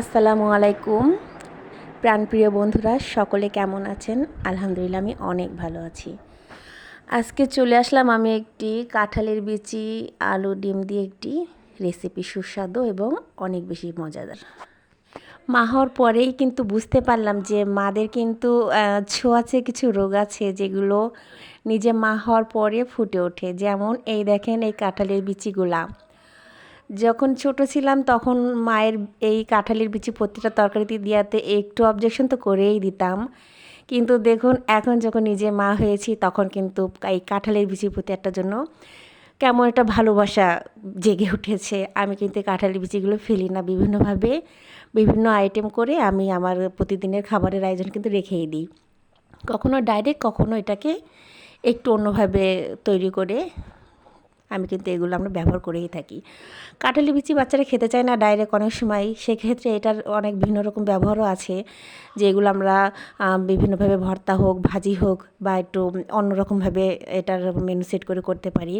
আসসালামু আলাইকুম। প্রাণপ্রিয় বন্ধুরা, সকলে কেমন আছেন? আলহামদুলিল্লাহ, আমি অনেক ভালো আছি। আজকে চলে আসলাম আমি একটি কাঁঠালের বিচি, আলু, ডিম দিয়ে একটি রেসিপি সুস্বাদু এবং অনেক বেশি মজাদার। মা হওয়ার পরেই কিন্তু বুঝতে পারলাম যে মাদের কিন্তু ছোঁয়াচে কিছু রোগ আছে যেগুলো নিজে মা হওয়ার পরে ফুটে ওঠে। যেমন এই দেখেন এই কাঁঠালের বিচিগুলা। যখন ছোট ছিলাম তখন মায়ের এই কাঁঠালের বিচি প্রতিটা তরকারিতে দিয়াতে একটু অবজেকশন তো করেই দিতাম। কিন্তু দেখুন, এখন যখন নিজে মা হয়েছি তখন কিন্তু এই কাঁঠালের বিচির প্রতি একটা জন্য কেমন একটা ভালোবাসা জেগে উঠেছে। আমি কিন্তু এই কাঁঠালের বিচিগুলো ফেলি না। বিভিন্নভাবে বিভিন্ন আইটেম করে আমি আমার প্রতিদিনের খাবারের আয়োজন কিন্তু রেখেই দিই। কখনো ডাইরেক্ট কখনো এটাকে একটু অন্যভাবে তৈরি করে আমি কিন্তু এগুলো আমরা ব্যবহার করেই থাকি। কাঁঠালি বিচি বাচ্চারা খেতে চায় না ডাইরেক্ট অনেক সময়। সেক্ষেত্রে এটার অনেক ভিন্ন রকম ব্যবহারও আছে, যেগুলো আমরা বিভিন্নভাবে ভর্তা হোক, ভাজি হোক বা একটু অন্যরকমভাবে এটার মেনু সেট করে করতে পারি।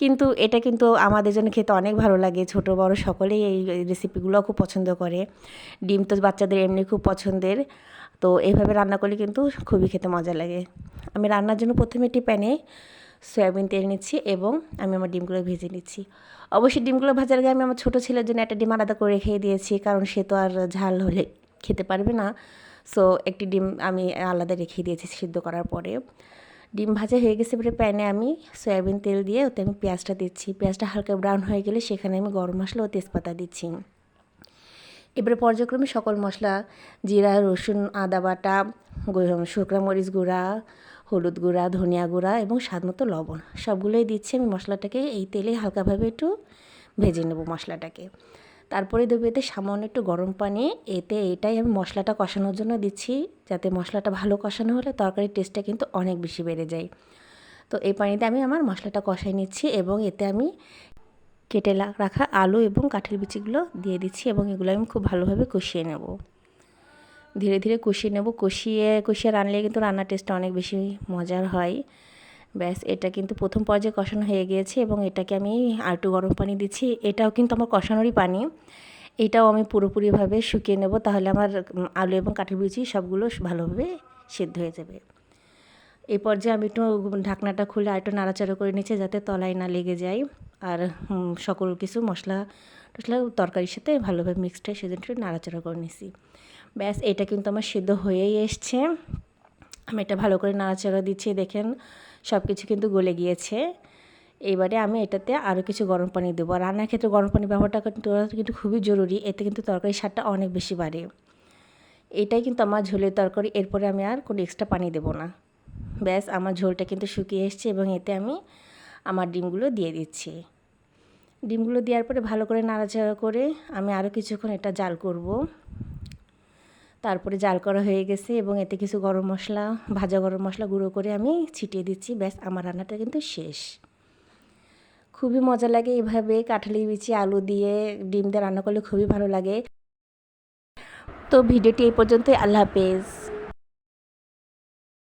কিন্তু এটা কিন্তু আমাদের জন্য খেতে অনেক ভালো লাগে। ছোট, বড় সকলেই এই রেসিপিগুলো খুব পছন্দ করে। ডিম তো বাচ্চাদের এমনি খুব পছন্দের। তো এইভাবে রান্না করলে কিন্তু খুবই খেতে মজা লাগে। আমি রান্নার জন্য প্রথমে একটি প্যানে সয়াবিন তেল নিচ্ছি এবং আমি আমার ডিমগুলো ভেজে নিচ্ছি। অবশ্যই ডিমগুলো ভাজার আগে আমি আমার ছোটো ছেলের জন্য একটা ডিম আলাদা করে রেখে দিয়েছি, কারণ সে তো আর ঝাল হলে খেতে পারবে না। সো একটি ডিম আমি আলাদা রেখে দিয়েছি সিদ্ধ করার পরে। ডিম ভাজা হয়ে গেছে এবারে প্যানে আমি সয়াবিন তেল দিয়ে ওতে আমি পেঁয়াজটা দিচ্ছি। পেঁয়াজটা হালকা ব্রাউন হয়ে গেলে সেখানে আমি গরম মশলা ও তেজপাতা দিচ্ছি। এবারে পর্যায়ক্রমে সকল মশলা, জিরা, রসুন, আদা বাটা শুকনো মরিচ গুঁড়া হলুদ গুঁড়া, ধনিয়া গুঁড়া এবং স্বাদমতো লবণ। সবগুলোই দিচ্ছি আমি মশলাটাকে, এই তেলে হালকাভাবে একটু ভেজে নেব মশলাটাকে। তারপরে দেবো এতে সামান্য একটু গরম পানি। এতে এটাই আমি মশলাটা কষানোর জন্য দিচ্ছি, যাতে মশলাটা ভালো কষানো হলে তরকারির টেস্টটা কিন্তু অনেক বেশি বেড়ে যায়। তো এই পানিতে আমি আমার মশলাটা কষাই নিচ্ছি এবং এতে আমি কেটে রাখা আলু এবং কাঠের বিচিগুলো দিয়ে দিচ্ছি এবং এগুলো আমি খুব ভালোভাবে কষিয়ে নেব। ধীরে ধীরে কষিয়ে নেব। কষিয়ে কষিয়ে রানলে কিন্তু রান্নার টেস্টটা অনেক বেশি মজার হয়। ব্যাস, এটা কিন্তু প্রথম পর্যায়ে কষানো হয়ে গিয়েছে এবং এটাকে আমি আর একটু গরম পানি দিচ্ছি। এটাও কিন্তু আমার কষানোরই পানি। এটাও আমি পুরোপুরিভাবে শুকিয়ে নেব। তাহলে আমার আলু এবং কাঠের বিচি সবগুলো ভালোভাবে সেদ্ধ হয়ে যাবে। এই পর্যায়ে আমি একটু ঢাকনাটা খুলে আর একটু নাড়াচাড়া করে নিচ্ছি যাতে তলায় না লেগে যায়। আর সকল কিছু মশলা টশলা তরকারির সাথে ভালোভাবে মিক্সড হয় সেজন্য একটু নাড়াচাড়া করে নিছি। ব্যাস, এটা কিন্তু আমার সিদ্ধ হয়েই এসছে। আমি এটা ভালো করে নাড়াচাড়া দিচ্ছি, দেখেন সব কিছু কিন্তু গলে গিয়েছে। এবারে আমি এটাতে আরও কিছু গরম পানি দেবো। রান্নার ক্ষেত্রে গরম পানি ব্যবহারটা কিন্তু কিন্তু খুবই জরুরি। এতে কিন্তু তরকারির স্বাদটা অনেক বেশি বাড়ে। এটাই কিন্তু আমার ঝোলের তরকারি, এরপরে আমি আর কোনো এক্সট্রা পানি দেবো না। ব্যাস, আমার ঝোলটা কিন্তু শুকিয়ে এসছে এবং এতে আমি আমার ডিমগুলো দিয়ে দিচ্ছি। ডিমগুলো দেওয়ার পরে ভালো করে নাড়াচাড়া করে আমি আরও কিছুক্ষণ এটা জাল করব। তারপরে জাল করা হয়ে গেছে এবং এতে কিছু গরম মশলা, ভাজা গরম মশলা গুঁড়ো করে আমি ছিটিয়ে দিচ্ছি। ব্যাস, আমার রান্নাটা কিন্তু শেষ। খুবই মজা লাগে এভাবে কাঁঠালি, বিচি, আলু দিয়ে ডিম দিয়ে রান্না করলে খুবই ভালো লাগে। তো ভিডিওটি এই পর্যন্তই। আল্লাহ হাফেজ।